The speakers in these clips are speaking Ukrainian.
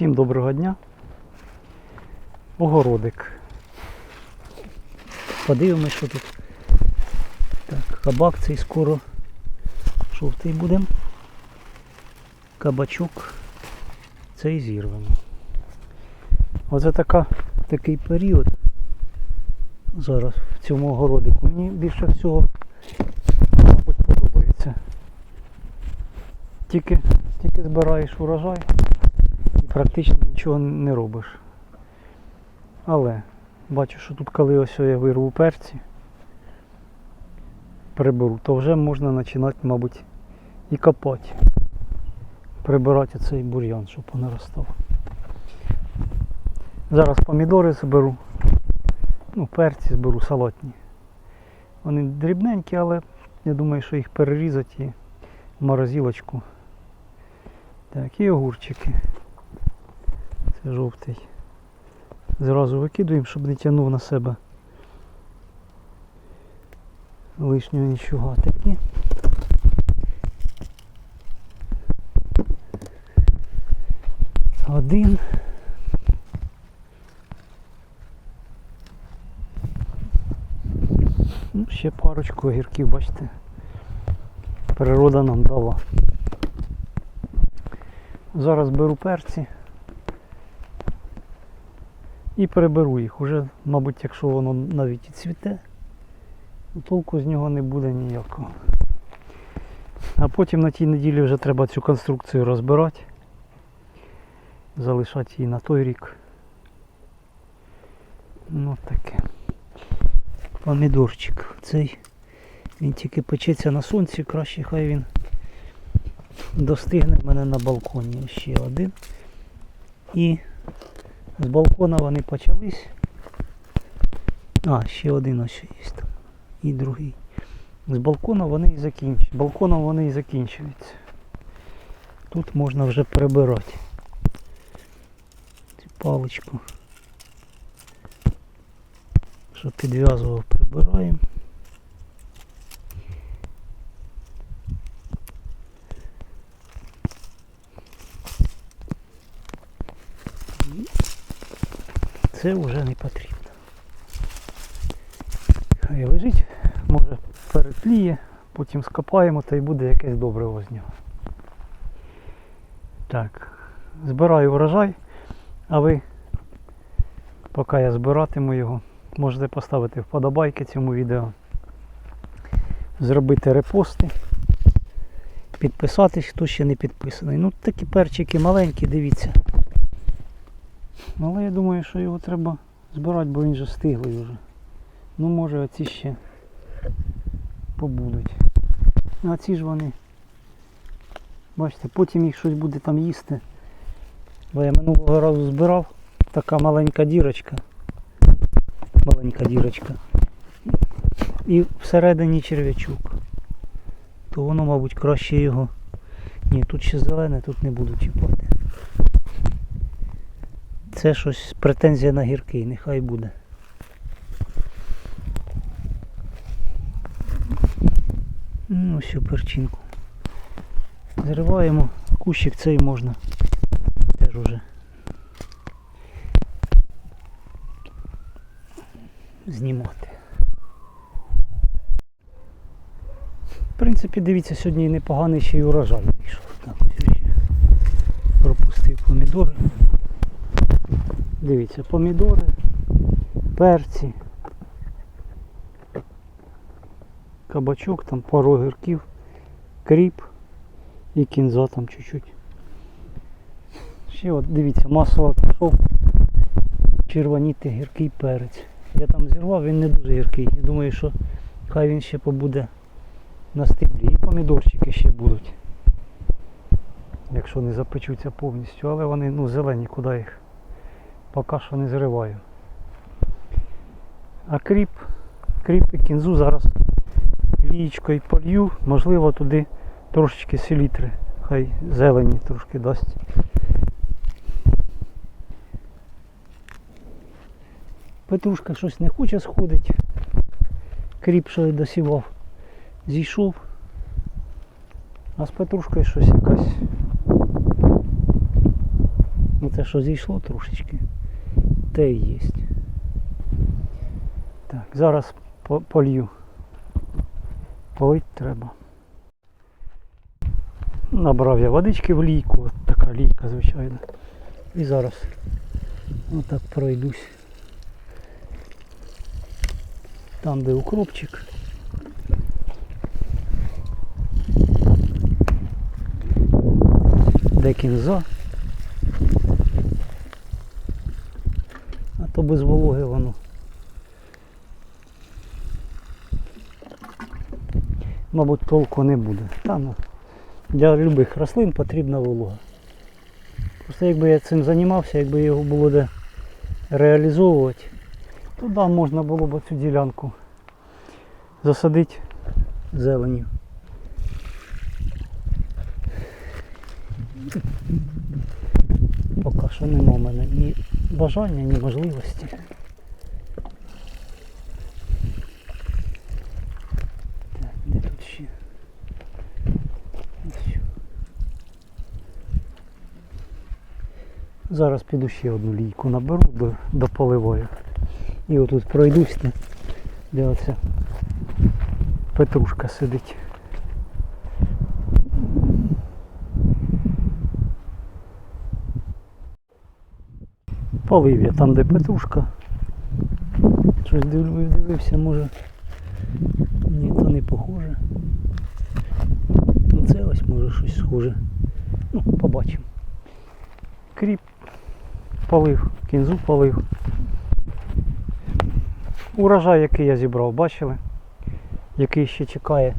Всім доброго дня. Огородик. Подивимось, що тут. Так, кабак цей скоро жовтий буде. Кабачок цей зірвемо. Оце така, такий період зараз в цьому огородику. Мені більше всього, мабуть, подобається. Тільки, тільки збираєш урожай практично нічого не робиш. Але бачу, що тут коли ось я вирву перці, приберу, то вже можна починати, мабуть, і копати. Прибирати цей бур'ян, щоб понаростав. Зараз помідори зберу. Ну, перці зберу салатні. Вони дрібненькі, але я думаю, що їх перерізати і в морозилочку. Так, і огурчики. Жовтий. Зразу викидуємо, щоб не тягнув на себе лишнього нічого. Такі. Один. Ну, ще парочку огірків, бачите. Природа нам дала. Зараз беру перці і переберу їх. Уже, мабуть, якщо воно навіть і цвіте, толку з нього не буде ніякого. А потім на тій неділі вже треба цю конструкцію розбирати, залишати її на той рік. Ну таке. Помідорчик. Цей він тільки печеться на сонці, краще хай він достигне мене на балконі ще один. І з балкона вони почались. А, ще один ось є там. І другий. З балкона вони і закінчують. Балконом вони і закінчуються. Тут можна вже прибирати. Цю паличку. Що підв'язував, прибираємо. Це вже не потрібно. Хай лежить, може перетліє, потім скопаємо та й буде якесь добре з нього. Так, збираю врожай, а ви, поки я збиратиму його, можете поставити вподобайки цьому відео, зробити репости, підписатись, хто ще не підписаний. Ну такі перчики маленькі, дивіться. Але я думаю, що його треба збирати, бо він же стиглий вже. Ну може оці ще побудуть. А ці ж вони. Бачите, потім їх щось буде там їсти. Бо я минулого разу збирав така маленька дірочка. Маленька дірочка. І всередині черв'ячок. То воно, мабуть, краще його. Ні, тут ще зелене, тут не буду чіпати. Це щось претензія на гіркий, нехай буде. Ну, ось перчинку. Зриваємо, кущик цей можна теж уже знімати. В принципі, дивіться, сьогодні непоганий ще й урожай вийшов. Так, ось ще пропустив помідори. Дивіться, помідори, перці, кабачок, там пару огірків, кріп і кінза там чуть-чуть. Ще от дивіться, масово пішов червоніти гіркий перець. Я там зірвав, він не дуже гіркий. Думаю, що хай він ще побуде на стеблі. І помідорчики ще будуть. Якщо не запечуться повністю, але вони ну, зелені, куди їх поки що не зриваю. А кріп, кріп і кінзу зараз лієчкою полью, можливо туди трошечки селітри, хай зелені трошки дасть. Петрушка щось не хоче сходить. Кріп, що досівав, зійшов. А з петрушкою щось якась. Ну Оце що зійшло трошечки, те і є. Так, зараз полью. Полить треба. Набрав я водички в лійку, от така лійка звичайна. І зараз отак пройдусь. Там, де укропчик. Де кінза. То без вологи воно. Мабуть, толку не буде. Та ну, для любих рослин потрібна волога. Просто якби я цим займався, якби його було де реалізовувати, то да, можна було б цю ділянку засадити зеленю. Поки що нема в мене ні бажання, ні можливості. Де тут ще? Зараз піду ще одну лійку наберу до, до поливою. І отут пройдусь, де оця петрушка сидить. Полив я там, де петрушка. Щось див- дивився, може. Ні, то не похоже. Ну, Це ось може щось схоже. Ну, побачимо. Кріп полив, кінзу полив. Урожай, який я зібрав, бачили? Який ще чекає.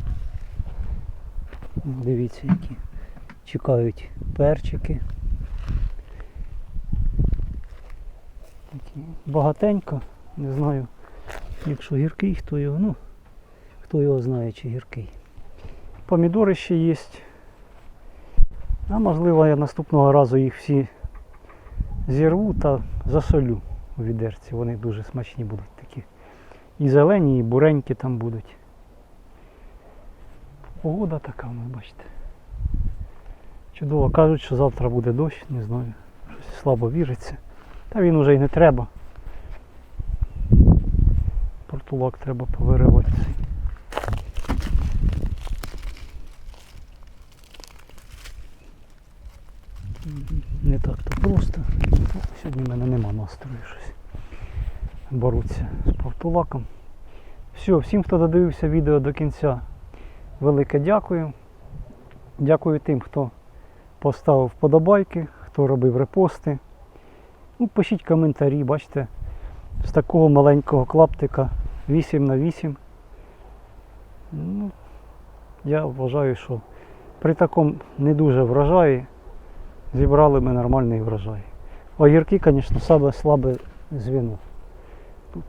Дивіться, які чекають перчики. Такі Багатенько, не знаю. Якщо гіркий, хто його, ну, хто його знає, чи гіркий. Помідори ще є. А можливо я наступного разу їх всі зірву та засолю у відерці. Вони дуже смачні будуть такі. І зелені, і буренькі там будуть. Погода така, ви бачите. Чудово. Кажуть, що завтра буде дощ, не знаю. Щось слабо віриться. Та він уже й не треба. Портулак треба повиривати. Не так то просто. Сьогодні в мене нема настрою щось. Боротися з портулаком. Все, всім, хто додивився відео до кінця, велике дякую. Дякую тим, хто поставив вподобайки, хто робив репости. Ну, пишіть коментарі, бачите, з такого маленького клаптика 8 на 8. Ну, я вважаю, що при такому не дуже врожаї зібрали ми нормальний врожай. Огірки, звісно, саме слабе звіно. Тут.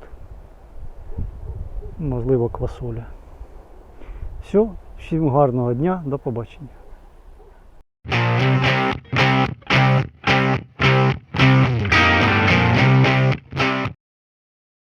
Можливо, квасоля. Все, всім гарного дня, до побачення.